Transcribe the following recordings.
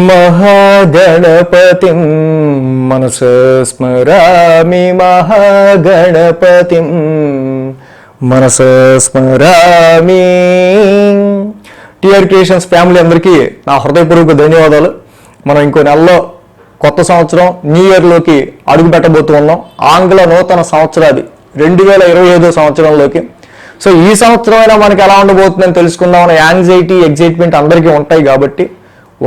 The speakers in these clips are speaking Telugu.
మహాగణపతిం మనస స్మరామి మహాగణపతిం మనస స్మరామి. టిఆర్ క్రియేషన్స్ ఫ్యామిలీ అందరికీ నా హృదయపూర్వక ధన్యవాదాలు. మనం ఇంకో నెలలో కొత్త సంవత్సరం న్యూ ఇయర్లోకి అడుగు పెట్టబోతూ ఉన్నాం. ఆంగ్ల నూతన సంవత్సరాది రెండు వేల ఇరవై ఐదో సంవత్సరంలోకి. సో ఈ సంవత్సరం అయినా మనకి ఎలా ఉండబోతుందని తెలుసుకుందాం అనే యాంగ్జైటీ ఎగ్జైట్మెంట్ అందరికీ ఉంటాయి కాబట్టి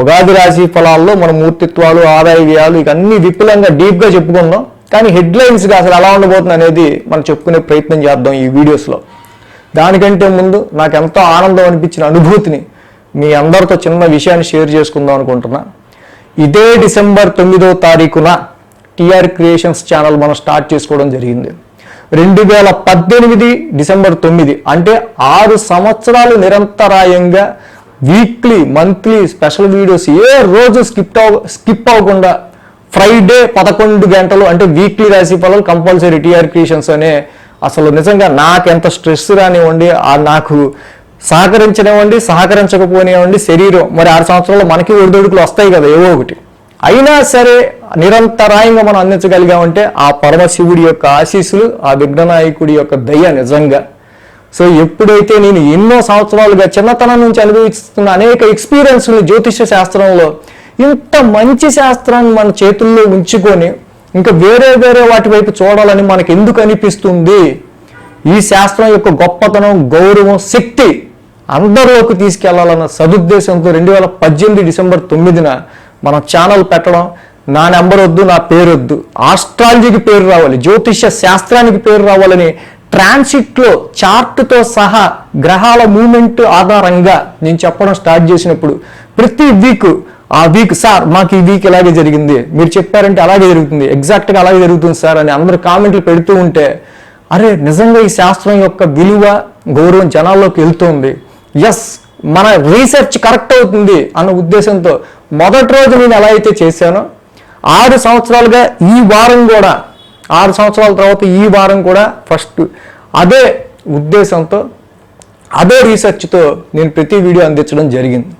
ఉగాది రాశి ఫలాల్లో మన మూర్తిత్వాలు ఆదాయ వ్యయాలు ఇక అన్ని విపులంగా డీప్గా చెప్పుకుందాం. కానీ హెడ్లైన్స్గా అసలు ఎలా ఉండబోతుంది అనేది మనం చెప్పుకునే ప్రయత్నం చేద్దాం ఈ వీడియోస్లో. దానికంటే ముందు నాకు ఎంతో ఆనందం అనిపించిన అనుభూతిని మీ అందరితో చిన్న విషయాన్ని షేర్ చేసుకుందాం అనుకుంటున్నా. ఇదే డిసెంబర్ తొమ్మిదో తారీఖున టిఆర్ క్రియేషన్స్ ఛానల్ మనం స్టార్ట్ చేసుకోవడం జరిగింది. రెండు వేల పద్దెనిమిది డిసెంబర్ తొమ్మిది అంటే ఆరు సంవత్సరాలు నిరంతరాయంగా వీక్లీ మంత్లీ స్పెషల్ వీడియోస్ ఏ రోజు స్కిప్ అవ స్కిప్ అవ్వకుండా ఫ్రైడే పదకొండు గంటలు అంటే వీక్లీ రాశి ఫలాలు కంపల్సరీ టీఆర్ క్రియేషన్స్ అనే అసలు నిజంగా నాకెంత స్ట్రెస్ రానివ్వండి ఆ నాకు సహకరించనివ్వండి సహకరించకపోనివ్వండి శరీరం మరి ఆరు సంవత్సరాల్లో మనకి ఒడిదొడుకులు వస్తాయి కదా ఏవో ఒకటి. అయినా సరే నిరంతరాయంగా మనం అందించగలిగామంటే ఆ పరమశివుడి యొక్క ఆశీస్సులు ఆ విఘ్ననాయకుడి యొక్క దయ నిజంగా సో ఎప్పుడైతే నేను ఎన్నో సంవత్సరాలుగా చిన్నతనం నుంచి అనుభవిస్తున్న అనేక ఎక్స్పీరియన్స్ని జ్యోతిష శాస్త్రంలో ఇంత మంచి శాస్త్రాన్ని మన చేతుల్లో ఉంచుకొని ఇంకా వేరే వేరే వాటి వైపు చూడాలని మనకు ఎందుకు అనిపిస్తుంది? ఈ శాస్త్రం యొక్క గొప్పతనం గౌరవం శక్తి అందరిలోకి తీసుకెళ్ళాలన్న సదుద్దేశంతో రెండు వేల పద్దెనిమిది డిసెంబర్ తొమ్మిదిన మనం ఛానల్ పెట్టడం నా నెంబర్ వద్దు నా పేరు వద్దు. ఆస్ట్రాలజీకి పేరు రావాలి జ్యోతిష శాస్త్రానికి పేరు రావాలని ట్రాన్సిట్లో చార్ట్తో సహా గ్రహాల మూమెంట్ ఆధారంగా నేను చెప్పడం స్టార్ట్ చేసినప్పుడు ప్రతి వీక్ ఆ వీక్ సార్ మాకు ఈ వీక్ ఇలాగే జరిగింది. మీరు చెప్పారంటే అలాగే జరుగుతుంది. ఎగ్జాక్ట్గా అలాగే జరుగుతుంది సార్ అని అందరు కామెంట్లు పెడుతూ ఉంటే అరే నిజంగా ఈ శాస్త్రం యొక్క విలువ గౌరవం జనాల్లోకి వెళ్తుంది. ఎస్ మన రీసెర్చ్ కరెక్ట్ అవుతుంది అన్న ఉద్దేశంతో మొదటి రోజు నేను ఎలా అయితే చేశానో ఆరు సంవత్సరాలుగా ఈ వారం కూడా ఆరు సంవత్సరాల తర్వాత ఈ వారం కూడా ఫస్ట్ అదే ఉద్దేశంతో అదే రీసెర్చ్తో నేను ప్రతి వీడియో అందించడం జరిగింది.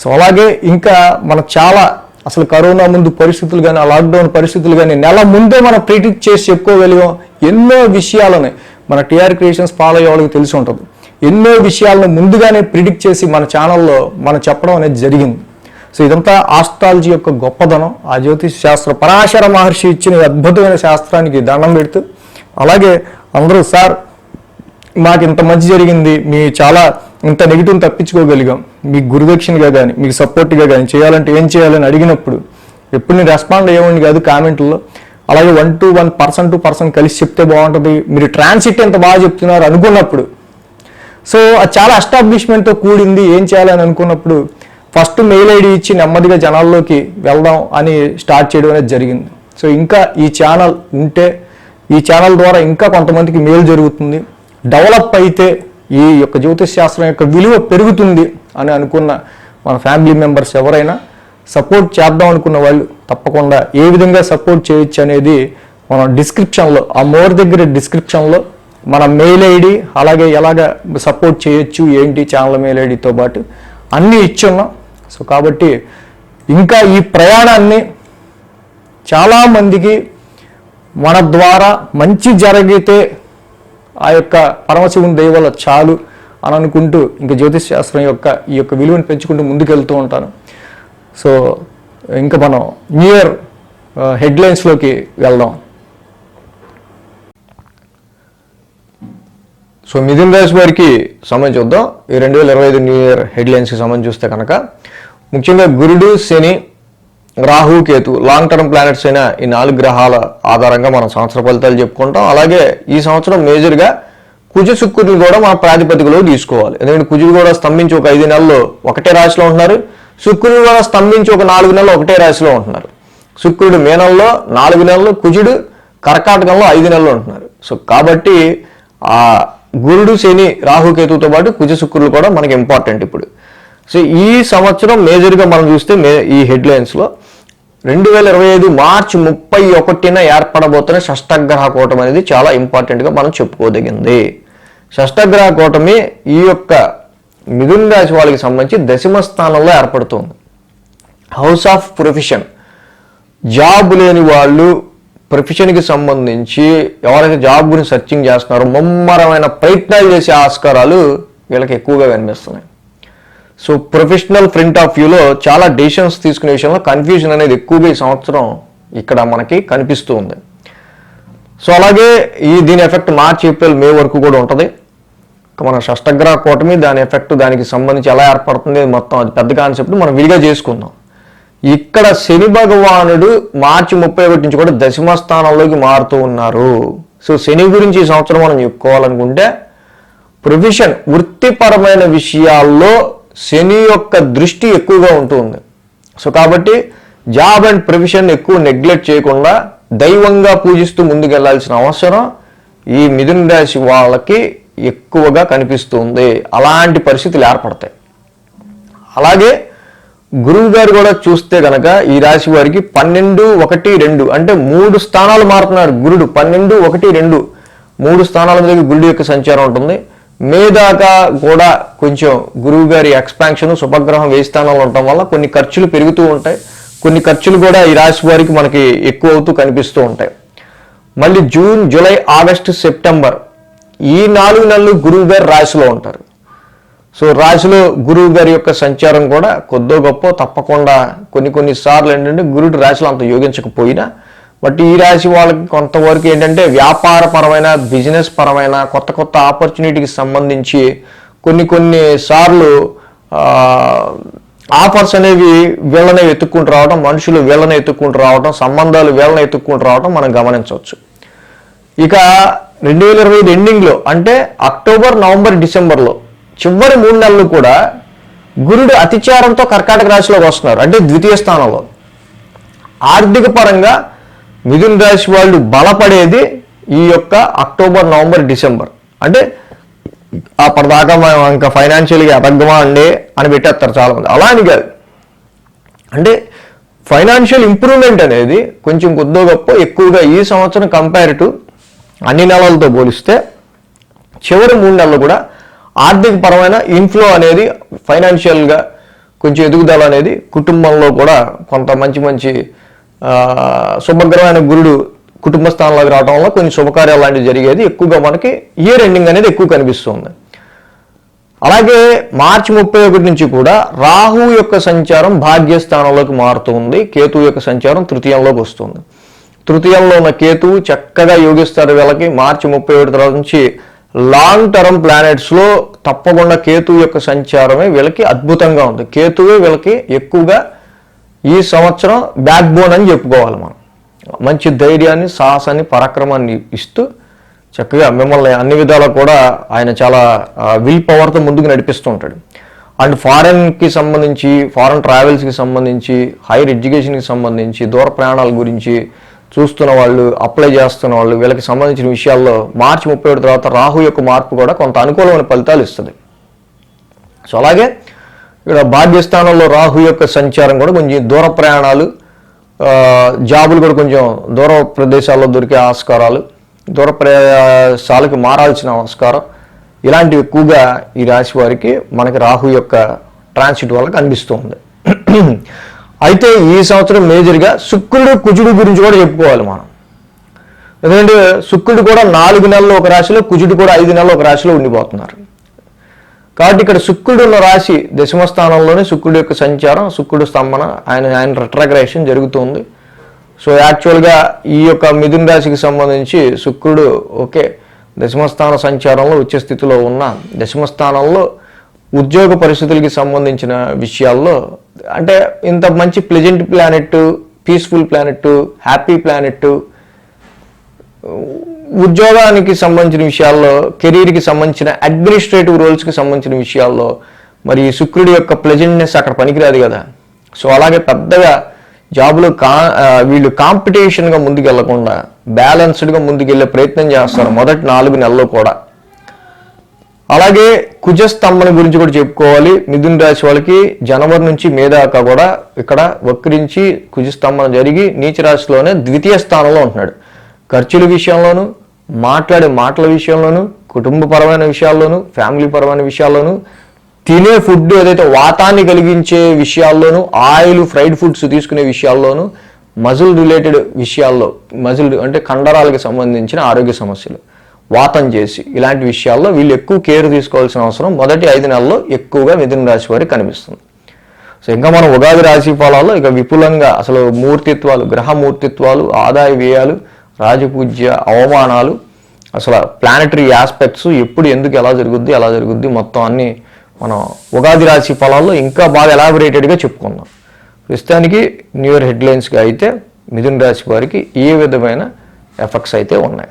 సో అలాగే ఇంకా మనం చాలా అసలు కరోనా ముందు పరిస్థితులు కానీ ఆ లాక్డౌన్ పరిస్థితులు కానీ నెల ముందే మనం ప్రిడిక్ట్ చేసి చెప్పుకోగలిగాం. ఎన్నో విషయాలని మన టీఆర్ క్రియేషన్స్ ఫాలో అయ్యే వాళ్ళకి తెలిసి ఉంటుంది. ఎన్నో విషయాలను ముందుగానే ప్రిడిక్ట్ చేసి మన ఛానల్లో మనం చెప్పడం అనేది జరిగింది. సో ఇదంతా ఆస్ట్రాలజీ యొక్క గొప్పదనం. ఆ జ్యోతిష్ శాస్త్ర పరాశర మహర్షి ఇచ్చిన అద్భుతమైన శాస్త్రానికి దండం పెడుతూ అలాగే అందరూ సార్ మాకు ఇంత మంచి జరిగింది మీ చాలా ఇంత నెగిటివ్ తప్పించుకోగలిగాం. మీకు గురుదక్షిణగా కానీ మీకు సపోర్ట్గా కానీ చేయాలంటే ఏం చేయాలని అడిగినప్పుడు ఎప్పుడు నేను రెస్పాండ్ అయ్యేవాడిని కాదు కామెంట్లో అలాగే one to one person to person కలిసి చెప్తే బాగుంటుంది. మీరు ట్రాన్సిట్ ఎంత బాగా చెప్తున్నారు అనుకున్నప్పుడు. సో అది చాలా అస్టాబ్లిష్మెంట్తో కూడింది. ఏం చేయాలని అనుకున్నప్పుడు ఫస్ట్ మెయిల్ ఐడి ఇచ్చి నెమ్మదిగా జనాల్లోకి వెళ్దాం అని స్టార్ట్ చేయడం అనేది జరిగింది. సో ఇంకా ఈ ఛానల్ ఉంటే ఈ ఛానల్ ద్వారా ఇంకా కొంతమందికి మేలు జరుగుతుంది. డెవలప్ అయితే ఈ యొక్క జ్యోతిష్ శాస్త్రం యొక్క విలువ పెరుగుతుంది అని అనుకున్న మన ఫ్యామిలీ మెంబర్స్ ఎవరైనా సపోర్ట్ చేద్దాం అనుకున్న వాళ్ళు తప్పకుండా ఏ విధంగా సపోర్ట్ చేయొచ్చు అనేది మనం డిస్క్రిప్షన్లో ఆ మోర్ దగ్గర డిస్క్రిప్షన్లో మన మెయిల్ ఐడి అలాగే ఎలాగ సపోర్ట్ చేయొచ్చు ఏంటి ఛానల్ మెయిల్ ఐడితో పాటు అన్నీ ఇచ్చున్నాం. సో కాబట్టి ఇంకా ఈ ప్రయాణాన్ని చాలామందికి మన ద్వారా మంచి జరిగితే ఆ యొక్క పరమశివుని దయ చాలు అని అనుకుంటూ ఇంకా జ్యోతిష్ శాస్త్రం యొక్క ఈ యొక్క విలువను పెంచుకుంటూ ముందుకెళ్తూ ఉంటాను. సో ఇంకా మనం న్యూ ఇయర్ హెడ్లైన్స్లోకి వెళ్దాం. సో మిథున్ రాశి వారికి సంబంధించి చూద్దాం. ఈ రెండు వేల ఇరవై ఐదు న్యూ ఇయర్ హెడ్లైన్స్కి సంబంధించి చూస్తే కనుక ముఖ్యంగా గురుడు Shani Rahu Ketu long term planets అయిన ఈ నాలుగు గ్రహాల ఆధారంగా మనం సంవత్సర ఫలితాలు చెప్పుకుంటాం. అలాగే ఈ సంవత్సరం మేజర్గా కుజ శుక్రుని కూడా మన ప్రాతిపదికలో తీసుకోవాలి. ఎందుకంటే కుజుడు కూడా స్తంభించి ఒక ఐదు నెలలు ఒకటే రాశిలో ఉంటున్నారు. శుక్రుడు కూడా స్తంభించి ఒక నాలుగు నెలలు ఒకటే రాశిలో ఉంటున్నారు. శుక్రుడు మేనల్లో నాలుగు నెలలు కుజుడు కర్కాటకంలో ఐదు నెలలు ఉంటున్నారు. సో కాబట్టి ఆ గురుడు శని రాహుకేతుతో పాటు కుజ శుక్రులు కూడా మనకి ఇంపార్టెంట్ ఇప్పుడు. సో ఈ సంవత్సరం మేజర్గా మనం చూస్తే మే ఈ హెడ్లైన్స్లో రెండు వేల ఇరవై ఐదు మార్చి ముప్పై ఒకటిన ఏర్పడబోతున్న షష్టగ్రహ కూటమి అనేది చాలా ఇంపార్టెంట్గా మనం చెప్పుకోదగింది. షష్టగ్రహ కూటమి ఈ యొక్క మిథున్ రాశి వాళ్ళకి సంబంధించి దశమ స్థానంలో ఏర్పడుతుంది. హౌస్ ఆఫ్ ప్రొఫెషన్ జాబ్ లేని వాళ్ళు ప్రొఫెషన్కి సంబంధించి ఎవరైతే జాబ్ గురించి సెర్చింగ్ చేస్తున్నారో ముమ్మరమైన ప్రయత్నాలు చేసే ఆస్కారాలు వీళ్ళకి ఎక్కువగా కనిపిస్తున్నాయి. సో ప్రొఫెషనల్ ఫ్రంట్ ఆఫ్ వ్యూలో చాలా డెసిషన్స్ తీసుకునే విషయంలో కన్ఫ్యూజన్ అనేది ఎక్కువగా ఈ సంవత్సరం ఇక్కడ మనకి కనిపిస్తూ ఉంది. సో అలాగే ఈ దీని ఎఫెక్ట్ మార్చి ఏప్రిల్ మే వరకు కూడా ఉంటుంది. మన షష్టగ్రహ కూటమి దాని ఎఫెక్ట్ దానికి సంబంధించి ఎలా ఏర్పడుతుంది మొత్తం అది పెద్ద కాన్సెప్ట్ మనం విడిగా చేసుకుందాం. ఇక్కడ శని భగవానుడు మార్చి ముప్పై ఒకటి నుంచి కూడా దశమ స్థానంలోకి మారుతూ ఉన్నారు. సో శని గురించి ఈ సంవత్సరం మనం చెప్పుకోవాలనుకుంటే ప్రొఫెషన్ వృత్తిపరమైన విషయాల్లో శని యొక్క దృష్టి ఎక్కువగా ఉంటుంది. సో కాబట్టి జాబ్ అండ్ ప్రొఫెషన్ ఎక్కువ నెగ్లెక్ట్ చేయకుండా దైవంగా పూజిస్తూ ముందుకెళ్ళాల్సిన అవసరం ఈ మిథున రాశి వాళ్ళకి ఎక్కువగా కనిపిస్తుంది. అలాంటి పరిస్థితులు ఏర్పడతాయి. అలాగే గురువు గారు కూడా చూస్తే గనక ఈ రాశి వారికి పన్నెండు ఒకటి రెండు అంటే మూడు స్థానాలు మారుతున్నారు గురుడు. పన్నెండు ఒకటి రెండు మూడు స్థానాల మీద గురుడు యొక్క సంచారం ఉంటుంది. మే దాకా కూడా కొంచెం గురువు గారి ఎక్స్పాన్షన్ శుభగ్రహం వేయి స్థానాలు ఉండటం వల్ల కొన్ని ఖర్చులు పెరుగుతూ ఉంటాయి. కొన్ని ఖర్చులు కూడా ఈ రాశి వారికి మనకి ఎక్కువ అవుతూ కనిపిస్తూ ఉంటాయి. మళ్ళీ జూన్ జూలై ఆగస్టు సెప్టెంబర్ ఈ నాలుగు నెలలు గురువు గారు రాశిలో ఉంటారు. సో రాశిలో గురువు గారి యొక్క సంచారం కూడా కొద్దో గొప్ప తప్పకుండా కొన్ని కొన్ని సార్లు ఏంటంటే గురుడు రాశిలో అంత యోగించకపోయినా బట్ ఈ రాశి వాళ్ళకి కొంతవరకు ఏంటంటే వ్యాపార పరమైన బిజినెస్ పరమైన కొత్త కొత్త ఆపర్చునిటీకి సంబంధించి కొన్ని కొన్ని సార్లు ఆఫర్స్ అనేవి వీళ్ళనే ఎత్తుక్కుంటూ రావడం మనుషులు వీళ్ళనే ఎత్తుక్కుంటూ రావడం సంబంధాలు వీళ్ళని ఎత్తుక్కుంటూ రావడం మనం గమనించవచ్చు. ఇక రెండు వేల ఇరవై ఐదు ఎండింగ్లో అంటే అక్టోబర్ నవంబర్ డిసెంబర్లో చివరి మూడు నెలలు కూడా గురుడు అతిచారంతో కర్కాటక రాశిలోకి వస్తున్నారు. అంటే ద్వితీయ స్థానంలో. ఆర్థిక పరంగా మిథున రాశి వాళ్ళు బలపడేది ఈ యొక్క అక్టోబర్ నవంబర్ డిసెంబర్. అంటే అప్పటిదాకా మనం ఇంకా ఫైనాన్షియల్గా ఎదగమా అండి అని పెట్టేస్తారు చాలామంది. అలా అని కాదు. అంటే ఫైనాన్షియల్ ఇంప్రూవ్మెంట్ అనేది కొంచెం కొద్దో గొప్ప ఎక్కువగా ఈ సంవత్సరం కంపేర్ టు అన్ని నెలలతో పోలిస్తే చివరి మూడు నెలలు కూడా ఆర్థిక పరమైన ఇన్ఫ్లో అనేది ఫైనాన్షియల్గా కొంచెం ఎదుగుదల అనేది కుటుంబంలో కూడా కొంత మంచి మంచి ఆ, శుభగ్రహమైన గురుడు కుటుంబ స్థానంలోకి రావడం వల్ల కొన్ని శుభకార్యాలు లాంటివి జరిగేది. ఎక్కువగా మనకి ఇయర్ ఎండింగ్ అనేది ఎక్కువ కనిపిస్తుంది. అలాగే మార్చి ముప్పై ఒకటి నుంచి కూడా రాహు యొక్క సంచారం భాగ్యస్థానంలోకి మారుతుంది. కేతు యొక్క సంచారం తృతీయంలోకి వస్తుంది. తృతీయంలో ఉన్న కేతువు చక్కగా యోగిస్తారు వీళ్ళకి. మార్చి ముప్పై ఒకటి తర్వాత నుంచి లాంగ్ టర్మ్ ప్లానెట్స్లో తప్పకుండా కేతు యొక్క సంచారమే వీళ్ళకి అద్భుతంగా ఉంది. కేతువే వీళ్ళకి ఎక్కువగా ఈ సంవత్సరం బ్యాక్ బోన్ అని చెప్పుకోవాలి మనం. మంచి ధైర్యాన్ని సాహసాన్ని పరాక్రమాన్ని ఇస్తూ చక్కగా మిమ్మల్ని అన్ని విధాలా కూడా ఆయన చాలా విల్ పవర్తో ముందుకు నడిపిస్తూ ఉంటాడు. అండ్ ఫారెన్కి సంబంధించి ఫారెన్ ట్రావెల్స్కి సంబంధించి హైయర్ ఎడ్యుకేషన్కి సంబంధించి దూర ప్రయాణాల గురించి చూస్తున్న వాళ్ళు అప్లై చేస్తున్న వాళ్ళు వీళ్ళకి సంబంధించిన విషయాల్లో మార్చి ముప్పై ఒకటి తర్వాత రాహు యొక్క మార్పు కూడా కొంత అనుకూలమైన ఫలితాలు ఇస్తుంది. సో అలాగే ఇక్కడ భాగ్యస్థానంలో రాహు యొక్క సంచారం కూడా కొంచెం దూర ప్రయాణాలు జాబులు కూడా కొంచెం దూర ప్రదేశాల్లో దొరికే ఆస్కారాలు దూర ప్రదేశాలకు మారాల్సిన ఆస్కారం ఇలాంటివి ఎక్కువగా ఈ రాశి వారికి మనకి రాహు యొక్క ట్రాన్సిట్ వల్ల కనిపిస్తుంది అయితే ఈ సంవత్సరం మేజర్గా శుక్రుడు కుజుడు గురించి కూడా చెప్పుకోవాలి మనం. ఎందుకంటే శుక్రుడు కూడా నాలుగు నెలలు ఒక రాశిలో కుజుడు కూడా ఐదు నెలలు ఒక రాశిలో ఉండిపోతున్నారు. కాబట్టి ఇక్కడ శుక్రుడు ఉన్న రాశి దశమ స్థానంలోనే శుక్రుడు యొక్క సంచారం శుక్రుడు స్తంభన ఆయన ఆయన రెట్రాగ్రేషన్ జరుగుతుంది. సో యాక్చువల్గా ఈ యొక్క మిథున రాశికి సంబంధించి శుక్రుడు ఓకే దశమస్థాన సంచారంలో ఉచ్చ స్థితిలో ఉన్న దశమస్థానంలో ఉద్యోగ పరిస్థితులకి సంబంధించిన విషయాల్లో అంటే ఇంత మంచి pleasant planet peaceful planet happy planet ఉద్యోగానికి సంబంధించిన విషయాల్లో కెరీర్కి సంబంధించిన అడ్మినిస్ట్రేటివ్ రోల్స్కి సంబంధించిన విషయాల్లో మరి శుక్రుడి యొక్క ప్లెజెంట్నెస్ అక్కడ పనికిరాదు కదా. సో అలాగే పెద్దగా జాబులు కా వీళ్ళు కాంపిటీషన్గా ముందుకెళ్ళకుండా బ్యాలెన్స్డ్గా ముందుకెళ్ళే ప్రయత్నం చేస్తారు మొదటి నాలుగు నెలల్లో కూడా. అలాగే కుజస్తంభన గురించి కూడా చెప్పుకోవాలి. మిథున రాశి వాళ్ళకి జనవరి నుంచి మే దాకా కూడా ఇక్కడ వక్రించి కుజస్తంభన జరిగి నీచ రాశిలోనే ద్వితీయ స్థానంలో ఉంటున్నాడు. ఖర్చుల విషయంలోనూ మాట్లాడే మాటల విషయంలోనూ కుటుంబపరమైన విషయాల్లోనూ ఫ్యామిలీ పరమైన విషయాల్లోనూ తినే ఫుడ్ ఏదైతే వాతాన్ని కలిగించే విషయాల్లోనూ ఆయిల్ ఫ్రైడ్ ఫుడ్స్ తీసుకునే విషయాల్లోనూ మజిల్ రిలేటెడ్ విషయాల్లో మజిల్ అంటే కండరాలకు సంబంధించిన ఆరోగ్య సమస్యలు. వాతం చేసి ఇలాంటి విషయాల్లో వీళ్ళు ఎక్కువ కేర్ తీసుకోవాల్సిన అవసరం మొదటి ఐదు నెలల్లో ఎక్కువగా మిథున రాశి వారికి కనిపిస్తుంది. సో ఇంకా మనం ఉగాది రాశి ఫలాల్లో ఇక విపులంగా అసలు మూర్తిత్వాలు గ్రహ మూర్తిత్వాలు ఆదాయ వ్యయాలు రాజపూజ్య అవమానాలు అసలు ప్లానటరీ ఆస్పెక్ట్స్ ఎప్పుడు ఎందుకు ఎలా జరుగుద్ది ఎలా జరుగుద్ది మొత్తం అన్ని మనం ఉగాది రాశి ఫలాల్లో ఇంకా బాగా ఎలాబరేటెడ్గా చెప్పుకుందాం. ప్రస్తుతానికి న్యూ ఇయర్ హెడ్లైన్స్గా అయితే మిథున రాశి వారికి ఏ విధమైన ఎఫెక్ట్స్ అయితే ఉన్నాయి?